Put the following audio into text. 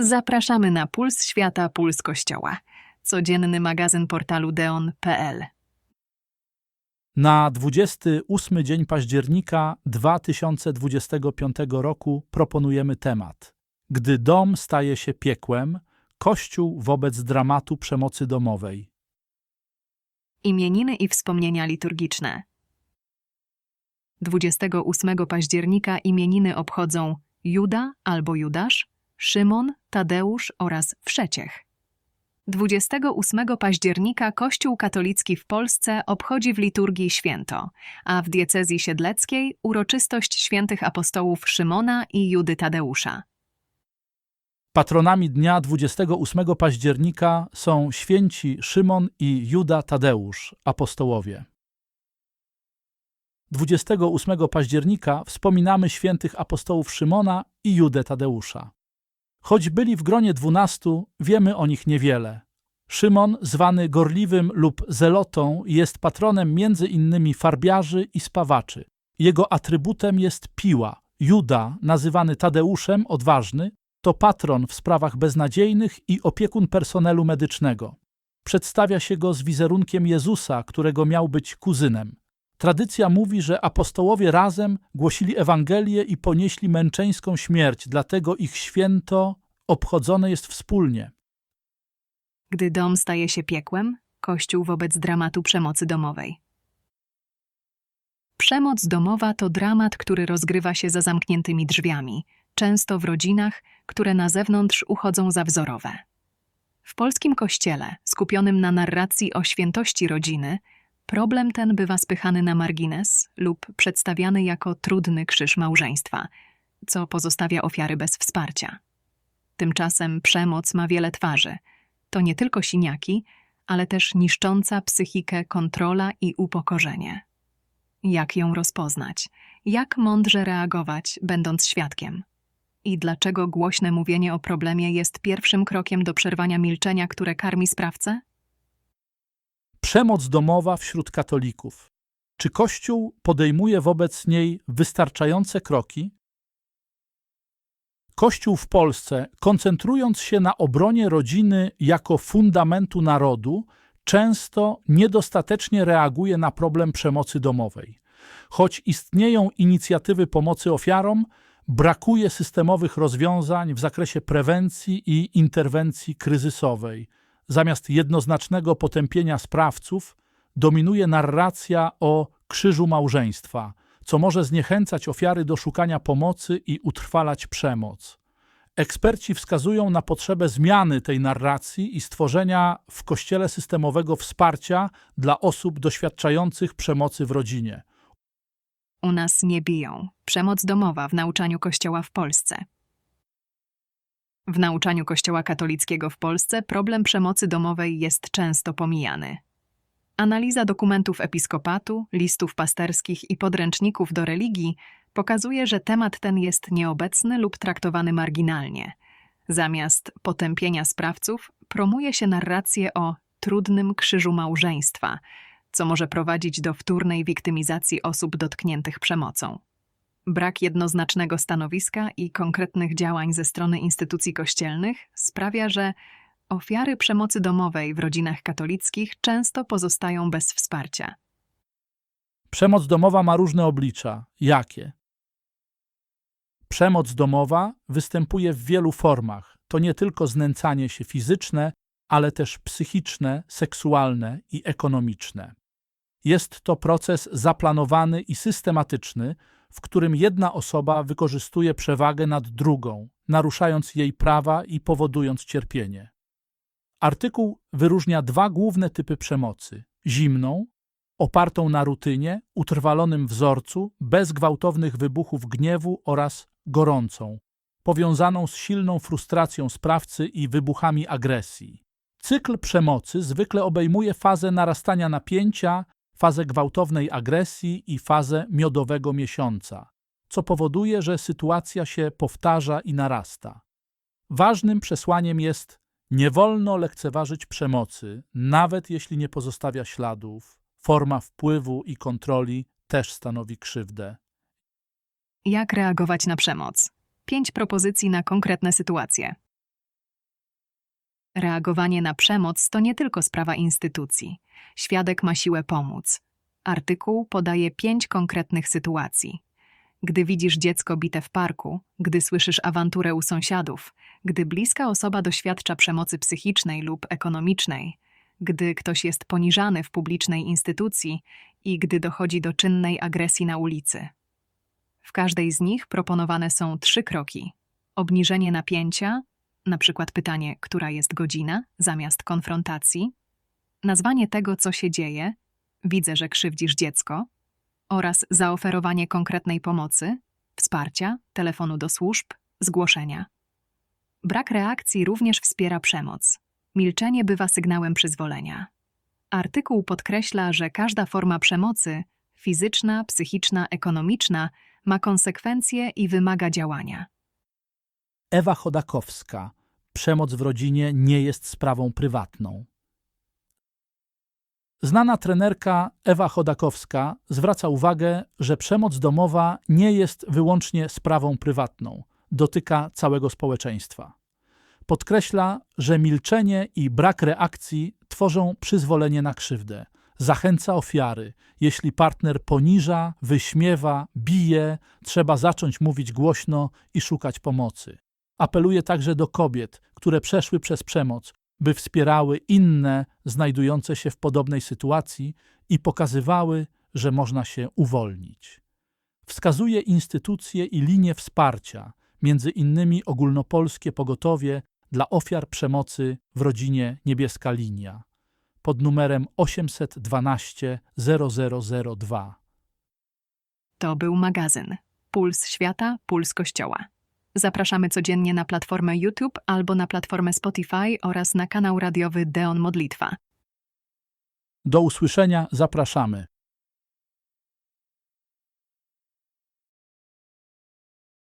Zapraszamy na Puls Świata, Puls Kościoła. Codzienny magazyn portalu deon.pl. Na 28 dzień października 2025 roku proponujemy temat. Gdy dom staje się piekłem, Kościół wobec dramatu przemocy domowej. Imieniny i wspomnienia liturgiczne. 28 października imieniny obchodzą Juda albo Judasz, Szymon, Tadeusz oraz Wszeciech. 28 października Kościół katolicki w Polsce obchodzi w liturgii święto, a w diecezji siedleckiej uroczystość świętych apostołów Szymona i Judy Tadeusza. Patronami dnia 28 października są święci Szymon i Juda Tadeusz, apostołowie. 28 października wspominamy świętych apostołów Szymona i Judę Tadeusza. Choć byli w gronie dwunastu, wiemy o nich niewiele. Szymon, zwany gorliwym lub zelotą, jest patronem między innymi farbiarzy i spawaczy. Jego atrybutem jest piła. Juda, nazywany Tadeuszem, odważny, to patron w sprawach beznadziejnych i opiekun personelu medycznego. Przedstawia się go z wizerunkiem Jezusa, którego miał być kuzynem. Tradycja mówi, że apostołowie razem głosili Ewangelię i ponieśli męczeńską śmierć, dlatego ich święto obchodzone jest wspólnie. Gdy dom staje się piekłem, Kościół wobec dramatu przemocy domowej. Przemoc domowa to dramat, który rozgrywa się za zamkniętymi drzwiami, często w rodzinach, które na zewnątrz uchodzą za wzorowe. W polskim kościele, skupionym na narracji o świętości rodziny, problem ten bywa spychany na margines lub przedstawiany jako trudny krzyż małżeństwa, co pozostawia ofiary bez wsparcia. Tymczasem przemoc ma wiele twarzy. To nie tylko siniaki, ale też niszcząca psychikę kontrola i upokorzenie. Jak ją rozpoznać? Jak mądrze reagować, będąc świadkiem? I dlaczego głośne mówienie o problemie jest pierwszym krokiem do przerwania milczenia, które karmi sprawcę? Przemoc domowa wśród katolików. Czy Kościół podejmuje wobec niej wystarczające kroki? Kościół w Polsce, koncentrując się na obronie rodziny jako fundamentu narodu, często niedostatecznie reaguje na problem przemocy domowej. Choć istnieją inicjatywy pomocy ofiarom, brakuje systemowych rozwiązań w zakresie prewencji i interwencji kryzysowej. Zamiast jednoznacznego potępienia sprawców, dominuje narracja o krzyżu małżeństwa, co może zniechęcać ofiary do szukania pomocy i utrwalać przemoc. Eksperci wskazują na potrzebę zmiany tej narracji i stworzenia w Kościele systemowego wsparcia dla osób doświadczających przemocy w rodzinie. U nas nie biją. Przemoc domowa w nauczaniu Kościoła w Polsce. W nauczaniu Kościoła katolickiego w Polsce problem przemocy domowej jest często pomijany. Analiza dokumentów episkopatu, listów pasterskich i podręczników do religii pokazuje, że temat ten jest nieobecny lub traktowany marginalnie. Zamiast potępienia sprawców, promuje się narrację o trudnym krzyżu małżeństwa, co może prowadzić do wtórnej wiktymizacji osób dotkniętych przemocą. Brak jednoznacznego stanowiska i konkretnych działań ze strony instytucji kościelnych sprawia, że ofiary przemocy domowej w rodzinach katolickich często pozostają bez wsparcia. Przemoc domowa ma różne oblicza. Jakie? Przemoc domowa występuje w wielu formach. To nie tylko znęcanie się fizyczne, ale też psychiczne, seksualne i ekonomiczne. Jest to proces zaplanowany i systematyczny, w którym jedna osoba wykorzystuje przewagę nad drugą, naruszając jej prawa i powodując cierpienie. Artykuł wyróżnia dwa główne typy przemocy: zimną, opartą na rutynie, utrwalonym wzorcu, bez gwałtownych wybuchów gniewu oraz gorącą, powiązaną z silną frustracją sprawcy i wybuchami agresji. Cykl przemocy zwykle obejmuje fazę narastania napięcia, fazę gwałtownej agresji i fazę miodowego miesiąca, co powoduje, że sytuacja się powtarza i narasta. Ważnym przesłaniem jest nie wolno lekceważyć przemocy, nawet jeśli nie pozostawia śladów. Forma wpływu i kontroli też stanowi krzywdę. Jak reagować na przemoc? Pięć propozycji na konkretne sytuacje. Reagowanie na przemoc to nie tylko sprawa instytucji. Świadek ma siłę pomóc. Artykuł podaje pięć konkretnych sytuacji. Gdy widzisz dziecko bite w parku, gdy słyszysz awanturę u sąsiadów, gdy bliska osoba doświadcza przemocy psychicznej lub ekonomicznej, gdy ktoś jest poniżany w publicznej instytucji i gdy dochodzi do czynnej agresji na ulicy. W każdej z nich proponowane są trzy kroki: obniżenie napięcia, na przykład pytanie, która jest godzina, zamiast konfrontacji, nazwanie tego, co się dzieje, widzę, że krzywdzisz dziecko, oraz zaoferowanie konkretnej pomocy, wsparcia, telefonu do służb, zgłoszenia. Brak reakcji również wspiera przemoc. Milczenie bywa sygnałem przyzwolenia. Artykuł podkreśla, że każda forma przemocy fizyczna, psychiczna, ekonomiczna ma konsekwencje i wymaga działania. Ewa Chodakowska. Przemoc w rodzinie nie jest sprawą prywatną. Znana trenerka Ewa Chodakowska zwraca uwagę, że przemoc domowa nie jest wyłącznie sprawą prywatną, dotyka całego społeczeństwa. Podkreśla, że milczenie i brak reakcji tworzą przyzwolenie na krzywdę. Zachęca ofiary. Jeśli partner poniża, wyśmiewa, bije, trzeba zacząć mówić głośno i szukać pomocy. Apeluje także do kobiet, które przeszły przez przemoc, by wspierały inne znajdujące się w podobnej sytuacji i pokazywały, że można się uwolnić. Wskazuje instytucje i linie wsparcia, między innymi ogólnopolskie pogotowie dla ofiar przemocy w rodzinie Niebieska Linia pod numerem 812 0002. To był magazyn Puls Świata, Puls Kościoła. Zapraszamy codziennie na platformę YouTube albo na platformę Spotify oraz na kanał radiowy Deon Modlitwa. Do usłyszenia zapraszamy.